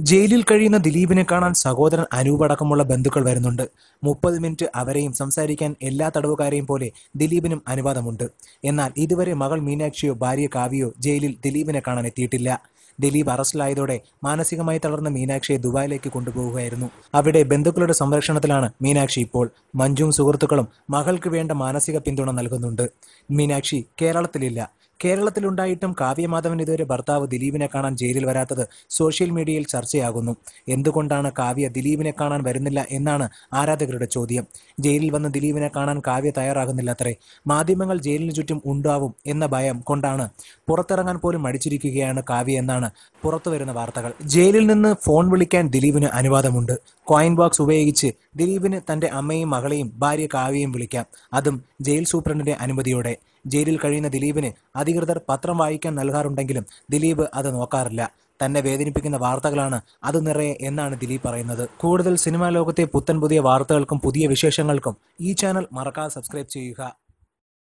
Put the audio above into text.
ജയിലിൽ കഴിയുന്ന ദിലീപിനെ കാണാൻ സഹോദരൻ അനൂപ് അടക്കമുള്ള ബന്ധുക്കൾ വരുന്നുണ്ട്. മുപ്പത് മിനിറ്റ് അവരെയും സംസാരിക്കാൻ എല്ലാ തടവുകാരെയും പോലെ ദിലീപിനും അനുവാദമുണ്ട്. എന്നാൽ ഇതുവരെ മകൾ മീനാക്ഷിയോ ഭാര്യ കാവ്യയോ ജയിലിൽ ദിലീപിനെ കാണാൻ എത്തിയിട്ടില്ല. ദിലീപ് അറസ്റ്റിലായതോടെ മാനസികമായി തളർന്ന മീനാക്ഷിയെ ദുബായിലേക്ക് കൊണ്ടുപോവുകയായിരുന്നു. അവിടെ ബന്ധുക്കളുടെ സംരക്ഷണത്തിലാണ് മീനാക്ഷി ഇപ്പോൾ. മഞ്ജുവും സുഹൃത്തുക്കളും മകൾക്ക് വേണ്ട മാനസിക പിന്തുണ നൽകുന്നുണ്ട്. മീനാക്ഷി കേരളത്തിലില്ല. കേരളത്തിലുണ്ടായിട്ടും കാവ്യമാധവൻ ഇതുവരെ ഭർത്താവ് ദിലീപിനെ കാണാൻ ജയിലിൽ വരാത്തത് സോഷ്യൽ മീഡിയയിൽ ചർച്ചയാകുന്നു. എന്തുകൊണ്ടാണ് കാവ്യ ദിലീപിനെ കാണാൻ വരുന്നില്ല എന്നാണ് ആരാധകരുടെ ചോദ്യം. ജയിലിൽ വന്ന് ദിലീപിനെ കാണാൻ കാവ്യ തയ്യാറാകുന്നില്ല അത്രേ മാധ്യമങ്ങൾ ജയിലിന് ചുറ്റും ഉണ്ടാവും എന്ന ഭയം കൊണ്ടാണ് പുറത്തിറങ്ങാൻ പോലും മടിച്ചിരിക്കുകയാണ് കാവ്യ എന്നാണ് പുറത്തുവരുന്ന വാർത്തകൾ. ജയിലിൽ നിന്ന് ഫോൺ വിളിക്കാൻ ദിലീപിന് അനുവാദമുണ്ട്. കോയിൻ ബോക്സ് ഉപയോഗിച്ച് ദിലീപിന് തന്റെ അമ്മയും മകളെയും ഭാര്യ കാവ്യയും വിളിക്കാം. അതും ജയിൽ സൂപ്രണ്ടിന്റെ അനുമതിയോടെ. ജയിലിൽ കഴിയുന്ന ദിലീപിന് അധികൃതർ പത്രം വായിക്കാൻ നൽകാറുണ്ടെങ്കിലും ദിലീപ് അത് നോക്കാറില്ല. തന്നെ വേദനിപ്പിക്കുന്ന വാർത്തകളാണ് അത് നിറയെ എന്നാണ് ദിലീപ് പറയുന്നത്. കൂടുതൽ സിനിമാ ലോകത്തെ പുത്തൻ പുതിയ വാർത്തകൾക്കും പുതിയ വിശേഷങ്ങൾക്കും ഈ ചാനൽ മറക്കാതെ സബ്സ്ക്രൈബ് ചെയ്യുക.